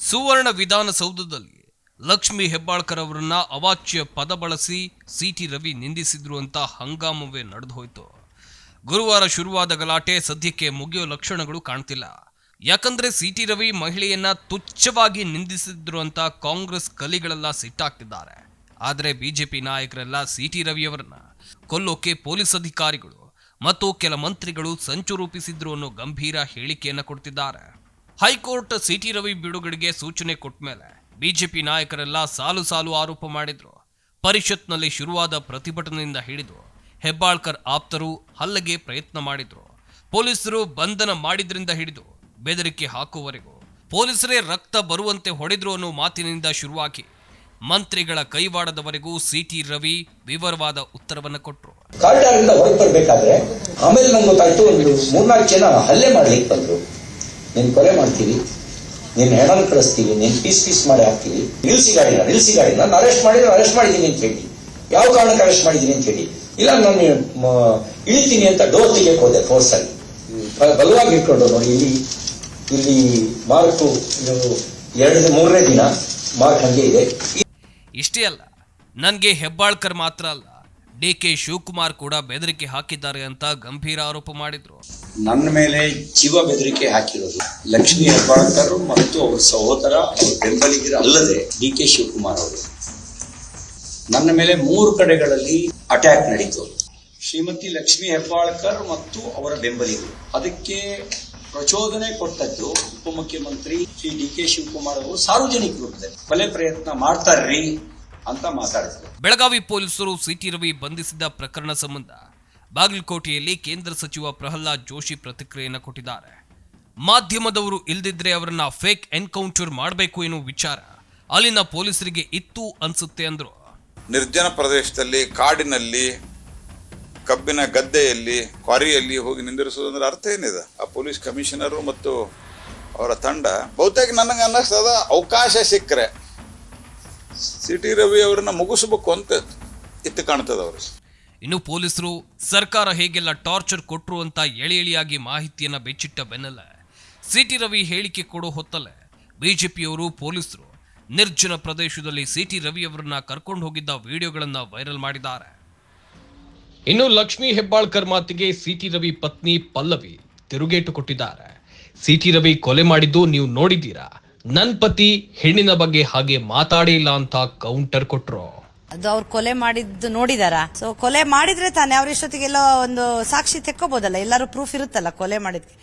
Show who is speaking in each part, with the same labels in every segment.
Speaker 1: ಸುವರ್ಣ ವಿಧಾನಸೌಧದಲ್ಲಿ ಲಕ್ಷ್ಮಿ ಹೆಬ್ಬಾಳ್ಕರ್ ಅವರನ್ನ ಅವಾಚ್ಯ ಪದ ಬಳಸಿ ಸಿಟಿ ರವಿ ನಿಂದಿಸಿದ್ರು ಅಂತ ಹಂಗಾಮವೇ ನಡೆದು ಹೋಯ್ತು ಗುರುವಾರ ಶುರುವಾದ ಗಲಾಟೆ ಸದ್ಯಕ್ಕೆ ಮುಗಿಯೋ ಲಕ್ಷಣಗಳು ಕಾಣ್ತಿಲ್ಲ. ಯಾಕಂದ್ರೆ ಸಿಟಿ ರವಿ ಮಹಿಳೆಯನ್ನ ತುಚ್ಛವಾಗಿ ನಿಂದಿಸಿದ್ರು ಅಂತ ಕಾಂಗ್ರೆಸ್ ಕಲಿಗಳೆಲ್ಲ ಸಿಟ್ಟಾಗ್ತಿದ್ದಾರೆ ಆದರೆ ಬಿಜೆಪಿ ನಾಯಕರೆಲ್ಲ ಸಿಟಿ ರವಿಯವರನ್ನ ಕೊಲ್ಲೋಕೆ ಪೊಲೀಸ್ ಅಧಿಕಾರಿಗಳು ಮತ್ತು ಕೆಲ ಮಂತ್ರಿಗಳು ಸಂಚು ರೂಪಿಸಿದ್ರು ಅನ್ನೋ ಗಂಭೀರ ಹೇಳಿಕೆಯನ್ನ ಕೊಡ್ತಿದ್ದಾರೆ. ಹೈಕೋರ್ಟ್ ಸಿಟಿ ರವಿ ಬಿಡುಗಡೆಗೆ ಸೂಚನೆ ಕೊಟ್ಟ ಮೇಲೆ ಬಿಜೆಪಿ ನಾಯಕರೆಲ್ಲ ಸಾಲು ಸಾಲು ಆರೋಪ ಮಾಡಿದ್ರು. ಪರಿಷತ್ನಲ್ಲಿ ಶುರುವಾದ ಪ್ರತಿಭಟನೆಯಿಂದ ಹಿಡಿದು ಹೆಬ್ಬಾಳ್ಕರ್ ಆಪ್ತರು ಹಲ್ಲಗೆ ಪ್ರಯತ್ನ ಮಾಡಿದ್ರು. ಪೊಲೀಸರು ಬಂಧನ ಮಾಡಿದ್ರಿಂದ ಹಿಡಿದು ಬೆದರಿಕೆ ಹಾಕುವವರೆಗೂ ಪೊಲೀಸರೇ ರಕ್ತ ಬರುವಂತೆ ಹೊಡೆದ್ರು ಅನ್ನೋ ಮಾತಿನಿಂದ ಶುರುವಾಗಿ ಮಂತ್ರಿಗಳ ಕೈವಾಡದವರೆಗೂ ಸಿಟಿ ರವಿ ವಿವರವಾದ ಉತ್ತರವನ್ನ ಕೊಟ್ಟರು
Speaker 2: ಹೊರಗೆ ಬರಬೇಕಾದ್ರೆ ಆಮೇಲೆ ಒಂದು ಮೂರ್ನಾಲ್ಕು ಜನ ಹಲ್ಲೆ ಮಾಡ್ಲಿಕ್ಕೆ ಬಂದ್ರು. ನೀನ್ ಕೊಲೆ ಮಾಡ್ತೀವಿ ನೀನ್ ಹೆಣಲ್ ಕಳಿಸ್ತೀವಿ ನೀನ್ ಪೀಸ್ ಪೀಸ್ ಮಾಡಿ ಹಾಕ್ತೀವಿ ನಿಲ್ಸಿ ಗಾಡಿನ ನಾನು ಅರೆಸ್ಟ್ ಮಾಡಿದ್ರೆ ಅರೆಸ್ಟ್ ಮಾಡಿದ್ದೀನಿ ಅಂತ ಹೇಳಿ. ಯಾವ ಕಾರಣಕ್ಕೆ ಅರೆಸ್ಟ್ ಮಾಡಿದ್ದೀನಿ ಅಂತ ಹೇಳಿ. ಇಲ್ಲ, ನಾನು ಇಳಿತೀನಿ ಅಂತ ಡೋರ್ ತೆಗಿಯಕ್ ಹೋದೆ ಫೋರ್ಸ್ ಆಗಿ ಬಲವಾಗಿ ಇಟ್ಕೊಂಡು ನೋಡಿ, ಇಲ್ಲಿ ಇಲ್ಲಿ ಮಾರ್ಕು ಇದು ಎರಡನೇ ಮೂರನೇ ದಿನ ಮಾರ್ಕ್ ಹಂಗೆ ಇದೆ.
Speaker 1: ಇಷ್ಟೇ ಅಲ್ಲ, ನನಗೆ ಹೆಬ್ಬಾಳ್ಕರ್ ಮಾತ್ರ ಅಲ್ಲ. ಡಿ ಕೆ ಶಿವಕುಮಾರ್ ಕೂಡ ಬೆದರಿಕೆ ಹಾಕಿದ್ದಾರೆ ಅಂತ ಗಂಭೀರ ಆರೋಪ ಮಾಡಿದ್ರು.
Speaker 2: ನನ್ನ ಮೇಲೆ ಜೀವ ಬೆದರಿಕೆ ಹಾಕಿರೋದು. ಲಕ್ಷ್ಮಿ ಹೆಬ್ಬಾಳ್ಕರ್ ಮತ್ತು ಅವರ ಸಹೋದರ, ಅವರ ಬೆಂಬಲಿಗರು ಅಲ್ಲದೆ ಡಿ ಕೆ ಶಿವಕುಮಾರ್ ಅವರು. ನನ್ನ ಮೇಲೆ ಮೂರು ಕಡೆಗಳಲ್ಲಿ ಅಟ್ಯಾಕ್ ನಡೀತು. ಶ್ರೀಮತಿ ಲಕ್ಷ್ಮಿ ಹೆಬ್ಬಾಳ್ಕರ್ ಮತ್ತು ಅವರ ಬೆಂಬಲಿಗರು. ಅದಕ್ಕೆ ಪ್ರಚೋದನೆ ಕೊಟ್ಟದ್ದು ಉಪಮುಖ್ಯಮಂತ್ರಿ ಶ್ರೀ ಡಿ ಕೆ ಶಿವಕುಮಾರ್ ಅವರು ಸಾರ್ವಜನಿಕ ರೂಪದಲ್ಲಿ ಕೊಲೆ ಪ್ರಯತ್ನ ಮಾಡ್ತಾರ್ರಿ. ಅಂತ ಮಾತಾಡಿದ್ರು.
Speaker 1: ಬೆಳಗಾವಿ ಪೊಲೀಸರು ಸಿಟಿ ರವಿ ಬಂಧಿಸಿದ ಪ್ರಕರಣ ಸಂಬಂಧ ಬಾಗಲಕೋಟೆಯಲ್ಲಿ ಕೇಂದ್ರ ಸಚಿವ ಪ್ರಹ್ಲಾದ್ ಜೋಶಿ ಪ್ರತಿಕ್ರಿಯೆಯನ್ನು ಕೊಟ್ಟಿದ್ದಾರೆ. ಮಾಧ್ಯಮದವರು ಇಲ್ದಿದ್ರೆ ಅವರನ್ನ ಫೇಕ್ ಎನ್ಕೌಂಟರ್ ಮಾಡಬೇಕು ಎನ್ನುವ ವಿಚಾರ ಅಲ್ಲಿನ ಪೊಲೀಸರಿಗೆ ಇತ್ತು ಅನ್ಸುತ್ತೆ ಅಂದ್ರು.
Speaker 3: ನಿರ್ಜನ ಪ್ರದೇಶದಲ್ಲಿ ಕಾಡಿನಲ್ಲಿ ಕಬ್ಬಿನ ಗದ್ದೆಯಲ್ಲಿ ಕ್ವಾರಿಯಲ್ಲಿ ಹೋಗಿ ನಿಂದಿರಿಸೋದಂದ್ರೆ ಅರ್ಥ ಏನಿದೆ? ಆ ಪೊಲೀಸ್ ಕಮಿಷನರು ಮತ್ತು ಅವರ ತಂಡ ಬಹುತೇಕ ನನಗೆ ಅನ್ನಿಸ್ತದ ಅವಕಾಶ ಸಿಕ್ಕರೆ. ಸಿಟಿ ರವಿ ಅವರನ್ನ ಮುಗಿಸ್ಬೇಕು ಅಂತ ಇತ್ತು ಕಾಣ್ತದ ಅವರು.
Speaker 1: ಇನ್ನು ಪೊಲೀಸರು ಸರ್ಕಾರ ಹೇಗೆಲ್ಲ ಟಾರ್ಚರ್ ಕೊಟ್ರು ಅಂತ ಎಳೆ ಎಳೆಯಾಗಿ ಮಾಹಿತಿಯನ್ನ ಬೆಚ್ಚಿಟ್ಟ ಬೆನ್ನಲ್ಲೇ ಸಿಟಿ ರವಿ ಹೇಳಿಕೆ ಕೊಡೋ ಹೊತ್ತಲ್ಲೇ ಪಿಯವರು ಪೊಲೀಸರು ನಿರ್ಜನ ಪ್ರದೇಶದಲ್ಲಿ ಸಿಟಿ ರವಿ ಅವರನ್ನ ಕರ್ಕೊಂಡು ಹೋಗಿದ್ದ ವಿಡಿಯೋಗಳನ್ನು ವೈರಲ್ ಮಾಡಿದ್ದಾರೆ. ಇನ್ನು ಲಕ್ಷ್ಮಿ ಹೆಬ್ಬಾಳ್ಕರ್ ಮಾತಿಗೆ ಸಿಟಿ ರವಿ ಪತ್ನಿ ಪಲ್ಲವಿ ತಿರುಗೇಟು ಕೊಟ್ಟಿದ್ದಾರೆ. ಸಿಟಿ ರವಿ ಕೊಲೆ ಮಾಡಿದ್ದು ನೀವು ನೋಡಿದ್ದೀರಾ? ನನ್ ಪತಿ ಹೆಣ್ಣಿನ ಬಗ್ಗೆ ಹಾಗೆ ಮಾತಾಡಿಲ್ಲ ಅಂತ ಕೌಂಟರ್ ಕೊಟ್ರು.
Speaker 4: ಅದು ಅವ್ರು ಕೊಲೆ ಮಾಡಿದ್ದು ನೋಡಿದಾರ? ಸೊ ಕೊಲೆ ಮಾಡಿದ್ರೆ ತಾನೇ ಅವ್ರ ಇಷ್ಟೊತ್ತಿಗೆಲ್ಲ ಒಂದು ಸಾಕ್ಷಿ ತೆಕ್ಕೋಬೋದಲ್ಲ? ಎಲ್ಲರೂ ಪ್ರೂಫ್ ಇರುತ್ತಲ್ಲ ಕೊಲೆ ಮಾಡಿದ್ಕೆ.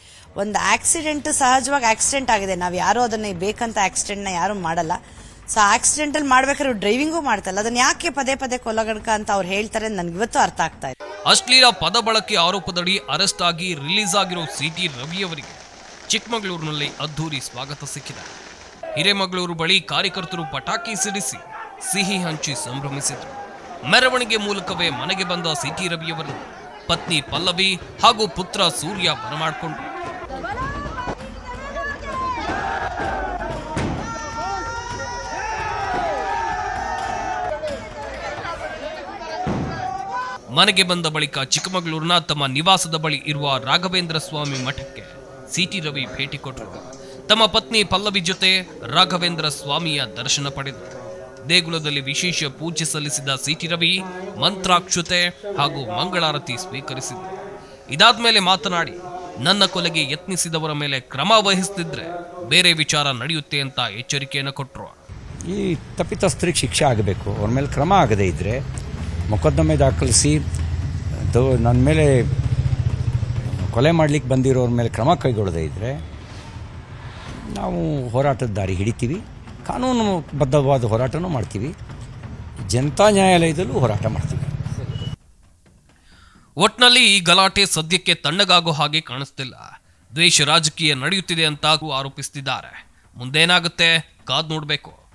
Speaker 4: ಒಂದು ಆಕ್ಸಿಡೆಂಟ್ ಸಹಜವಾಗಿ ಆಕ್ಸಿಡೆಂಟ್ ಆಗಿದೆ. ನಾವು ಯಾರು ಅದನ್ನ ಬೇಕಂತ ಆಕ್ಸಿಡೆಂಟ್ನ ಯಾರು ಮಾಡಲ್ಲ. ಸೊ ಆಕ್ಸಿಡೆಂಟ್ ಅಲ್ಲಿ ಮಾಡ್ಬೇಕಾದ್ರೆ ಡ್ರೈವಿಂಗು ಮಾಡ್ತಲ್ಲ ಅದನ್ನ ಯಾಕೆ ಪದೇ ಪದೇ ಕೊಲಗಣಕ ಅಂತ ಅವ್ರು ಹೇಳ್ತಾರೆ ನನ್ಗೆ ಇವತ್ತು ಅರ್ಥ ಆಗ್ತಾ ಇದೆ.
Speaker 1: ಅಶ್ಲೀಲ ಪದ ಬಳಕೆ ಆರೋಪದಡಿ ಅರೆಸ್ಟ್ ಆಗಿ ರಿಲೀಸ್ ಆಗಿರೋ ಸಿಟಿ ರವಿ ಅವರಿಗೆ ಚಿಕ್ಕಮಗಳೂರಿನಲ್ಲಿ ಅದ್ಧೂರಿ ಸ್ವಾಗತ ಸಿಕ್ಕಿದೆ. ಹಿರೇಮಗಳೂರು ಬಳಿ ಕಾರ್ಯಕರ್ತರು ಪಟಾಕಿ ಸಿಡಿಸಿ ಸಿಹಿ ಹಂಚಿ ಸಂಭ್ರಮಿಸಿದರು. ಮೆರವಣಿಗೆ ಮೂಲಕವೇ ಮನೆಗೆ ಬಂದ ಸಿಟಿ ರವಿಯವರನ್ನು ಪತ್ನಿ ಪಲ್ಲವಿ ಹಾಗೂ ಪುತ್ರ ಸೂರ್ಯ ಬರಮಾಡಿಕೊಂಡರು. ಮನೆಗೆ ಬಂದ ಬಳಿಕ ಚಿಕ್ಕಮಗಳೂರಿನ ತಮ್ಮ ನಿವಾಸದ ಬಳಿ ಇರುವ ರಾಘವೇಂದ್ರ ಸ್ವಾಮಿ ಮಠಕ್ಕೆ ಸಿಟಿ ರವಿ ಭೇಟಿ ಕೊಟ್ಟರು. ತಮ್ಮ ಪತ್ನಿ ಪಲ್ಲವಿ ಜೊತೆ ರಾಘವೇಂದ್ರ ಸ್ವಾಮಿಯ ದರ್ಶನ ಪಡೆದರು. ದೇಗುಲದಲ್ಲಿ ವಿಶೇಷ ಪೂಜೆ ಸಲ್ಲಿಸಿದ ಸಿಟಿ ರವಿ ಮಂತ್ರಾಕ್ಷತೆ ಹಾಗೂ ಮಂಗಳಾರತಿ ಸ್ವೀಕರಿಸಿದರು. ಇದಾದ್ಮೇಲೆ ಮಾತನಾಡಿ, ನನ್ನ ಕೊಲೆಗೆ ಯತ್ನಿಸಿದವರ ಮೇಲೆ ಕ್ರಮ ವಹಿಸ್ತಿದ್ರೆ ಬೇರೆ ವಿಚಾರ ನಡೆಯುತ್ತೆ ಅಂತ ಎಚ್ಚರಿಕೆಯನ್ನು ಕೊಟ್ಟರು
Speaker 5: ಈ ತಪ್ಪಿತಸ್ಥರಿಗೆ ಶಿಕ್ಷೆ ಆಗಬೇಕು. ಅವ್ರ ಮೇಲೆ ಕ್ರಮ ಆಗದೇ ಇದ್ದರೆ ಮೊಕದ್ದಮೆ ದಾಖಲಿಸಿ ನನ್ನ ಮೇಲೆ ಕೊಲೆ ಮಾಡಲಿಕ್ಕೆ ಬಂದಿರೋರ ಮೇಲೆ ಕ್ರಮ ಕೈಗೊಳ್ಳದೇ ಇದ್ದರೆ ನಾವು ಹೋರಾಟದ ದಾರಿ ಹಿಡಿತೀವಿ. ಕಾನೂನು ಬದ್ಧವಾದ ಹೋರಾಟನೂ ಮಾಡ್ತೀವಿ. ಜನತಾ ನ್ಯಾಯಾಲಯದಲ್ಲೂ ಹೋರಾಟ ಮಾಡ್ತೀವಿ.
Speaker 1: ಒಟ್ನಲ್ಲಿ ಈ ಗಲಾಟೆ ಸದ್ಯಕ್ಕೆ ತಣ್ಣಗಾಗೋ ಹಾಗೆ ಕಾಣಿಸ್ತಿಲ್ಲ. ದ್ವೇಷ ರಾಜಕೀಯ ನಡೆಯುತ್ತಿದೆ ಅಂತ ಆರೋಪಿಸ್ತಿದ್ದಾರೆ. ಮುಂದೇನಾಗುತ್ತೆ? ಕಾದ್ ನೋಡ್ಬೇಕು.